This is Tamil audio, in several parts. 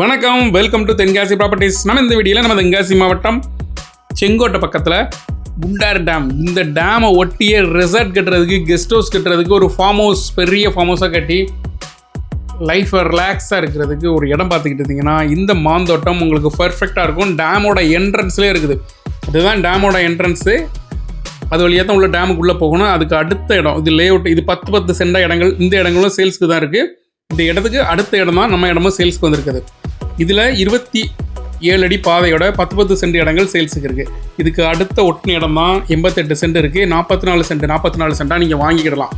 வணக்கம். வெல்கம் டு தென்காசி ப்ராப்பர்ட்டிஸ் நம்ம இந்த வீடியோவில் நம்ம தென்காசி மாவட்டம் செங்கோட்டை பக்கத்தில் குண்டார் டேம் இந்த டேமை ஒட்டியே ரெசார்ட் கட்டுறதுக்கு கெஸ்ட் ஹவுஸ் கட்டுறதுக்கு ஒரு ஃபார்ம் ஹவுஸ் பெரிய ஃபார்ம் ஹவுஸாக கட்டி லைஃப்பை ரிலாக்ஸாக இருக்கிறதுக்கு ஒரு இடம் பார்த்துக்கிட்டு இருந்தீங்கன்னா இந்த மாந்தோட்டம் உங்களுக்கு பர்ஃபெக்டாக இருக்கும். டேமோட என்ட்ரன்ஸ்லேயே இருக்குது. இதுதான் டேமோட என்ட்ரன்ஸு அது வழியாக தான் உள்ள டேமுக்குள்ளே போகணும். அதுக்கு அடுத்த இடம் இது லே அவுட் இது பத்து பத்து சென்ட இடங்கள். இந்த இடங்களும் சேல்ஸ்க்கு தான் இருக்குது இந்த இடத்துக்கு அடுத்த இடம் தான் நம்ம இடமும் சேல்ஸ்க்கு வந்திருக்குது. இதில் இருபத்தி ஏழு அடி பாதையோட பத்து பத்து சென்ட் இடங்கள் சேல்ஸுக்கு இருக்குது இதுக்கு அடுத்த ஒட்டின இடம் தான் எண்பத்தெட்டு சென்ட் இருக்குது நாற்பத்தி நாலு சென்ட் நாற்பத்தி நாலு சென்ட்டாக நீங்கள் வாங்கிக்கிடலாம்.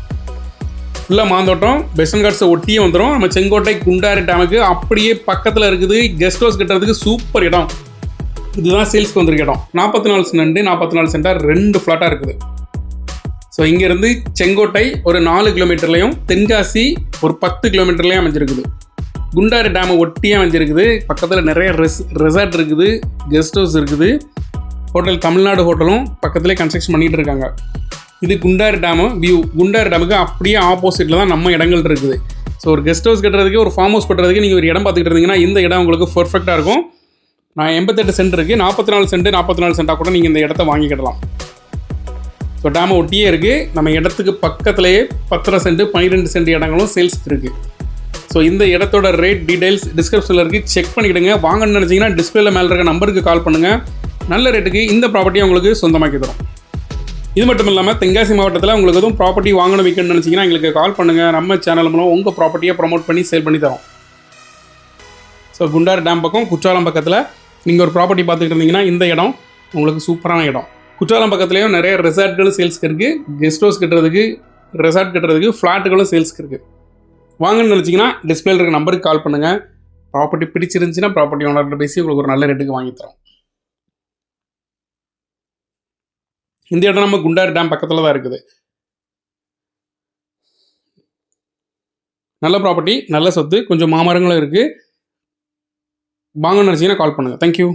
ஃபுல்லாக மாந்தோட்டம் பெசன் காட்ஸை ஒட்டியே வந்துடும் நம்ம செங்கோட்டை குண்டாறு டேமுக்கு அப்படியே பக்கத்தில் இருக்குது. கெஸ்ட் ஹவுஸ் கட்டுறதுக்கு சூப்பர் இடம். இதுதான் சேல்ஸ்க்கு வந்திருக்க இடம். நாற்பத்தி நாலு சென்ட் நாற்பத்தி நாலு சென்டாக ரெண்டு ஃப்ளாட்டாக இருக்குது. ஸோ இங்கேருந்து செங்கோட்டை ஒரு நாலு கிலோமீட்டர்லையும் தென்காசி ஒரு பத்து கிலோமீட்டர்லையும் அமைஞ்சிருக்குது. குண்டாறு டேமை ஒட்டியே அமைஞ்சிருக்குது. பக்கத்தில் நிறைய ரெஸ் ரெசார்ட் இருக்குது கெஸ்ட் ஹவுஸ் இருக்குது. ஹோட்டல் தமிழ்நாடு ஹோட்டலும் பக்கத்துலேயே கன்ஸ்ட்ரக்ஷன் பண்ணிகிட்டு இருக்காங்க. இது குண்டாறு டேமு வியூ குண்டாறு டேமுக்கு அப்படியே ஆப்போசிட்டில் தான் நம்ம இடங்கள் இருக்குது. ஸோ ஒரு கெஸ்ட் ஹவுஸ் கட்டுறதுக்கு ஒரு ஃபார்ம் ஹவுஸ் கட்டுறதுக்கு நீங்கள் ஒரு இடம் பார்த்துக்கிட்டு இருந்தீங்கன்னா இந்த இடம் உங்களுக்கு பர்ஃபெக்டாக இருக்கும். நான் எண்பத்தெட்டு சென்ட் இருக்குது நாற்பத்தி நாலு சென்ட் நாற்பத்தி நாலு சென்ட்டாக கூட நீங்கள் இந்த இடத்த வாங்கிக்கிடலாம். ஸோ டேமை ஒட்டியே இருக்குது நம்ம இடத்துக்கு பக்கத்துலேயே பத்தரை சென்ட் பன்னிரெண்டு சென்ட் இடங்களும் சேல்ஸ் இருக்குது ஸோ இந்த இடத்தோட ரேட் டீடைல்ஸ் டிஸ்கிரிப்ஷனில் இருக்குது செக் பண்ணிக்கிடுங்க. வாங்கணுன்னு நினச்சிங்கன்னா டிஸ்பிளேல மேலே இருக்க நம்பருக்கு கால் பண்ணுங்கள் நல்ல ரேட்டுக்கு இந்த ப்ராப்பர்ட்டியை உங்களுக்கு சொந்தமாக்கி தரும். இது மட்டும் இல்லாமல் தென்காசி மாவட்டத்தில் உங்களுக்கு எதுவும் ப்ராப்பர்ட்டி வாங்கணும் விற்கணும்னு நினச்சிங்கன்னா எங்களுக்கு கால் பண்ணுங்கள் நம்ம சேனல் மூலம் உங்கள் ப்ராப்பர்ட்டியை ப்ரமோட் பண்ணி சேல் பண்ணி தரோம். ஸோ குண்டார் டேம் பக்கம் குற்றாலம் பக்கத்தில் நீங்கள் ஒரு ப்ராப்பர்ட்டி பார்த்துக்கிட்டு இருந்தீங்கன்னா இந்த இடம் உங்களுக்கு சூப்பரான இடம். குற்றாலம் பக்கத்துலேயும் நிறைய ரெசார்ட்களும் சேல்ஸ்க்கு இருக்குது கெஸ்ட் ஹவுஸ் கட்டுறதுக்கு ரெசார்ட் கட்டுறதுக்கு ஃப்ளாட்டுகளும் சேல்ஸ்க்கு இருக்குது வாங்கன்னு நினச்சிங்கன்னா டிஸ்பிளேல இருக்க நம்பருக்கு கால் பண்ணுங்கள் ப்ராப்பர்ட்டி பிடிச்சிருந்துச்சின்னா ப்ராப்பர்ட்டி ஓனர்கிட்ட பேசி உங்களுக்கு ஒரு நல்ல ரேட்டுக்கு வாங்கி தரோம். இந்த இடம் நம்ம குண்டார் டேம் பக்கத்தில் தான் இருக்குது. நல்ல ப்ராப்பர்ட்டி நல்ல சொத்து கொஞ்சம் மாமரங்களும் இருக்குது வாங்கன்னு நினச்சிங்கன்னா கால் பண்ணுங்கள் தேங்க்யூ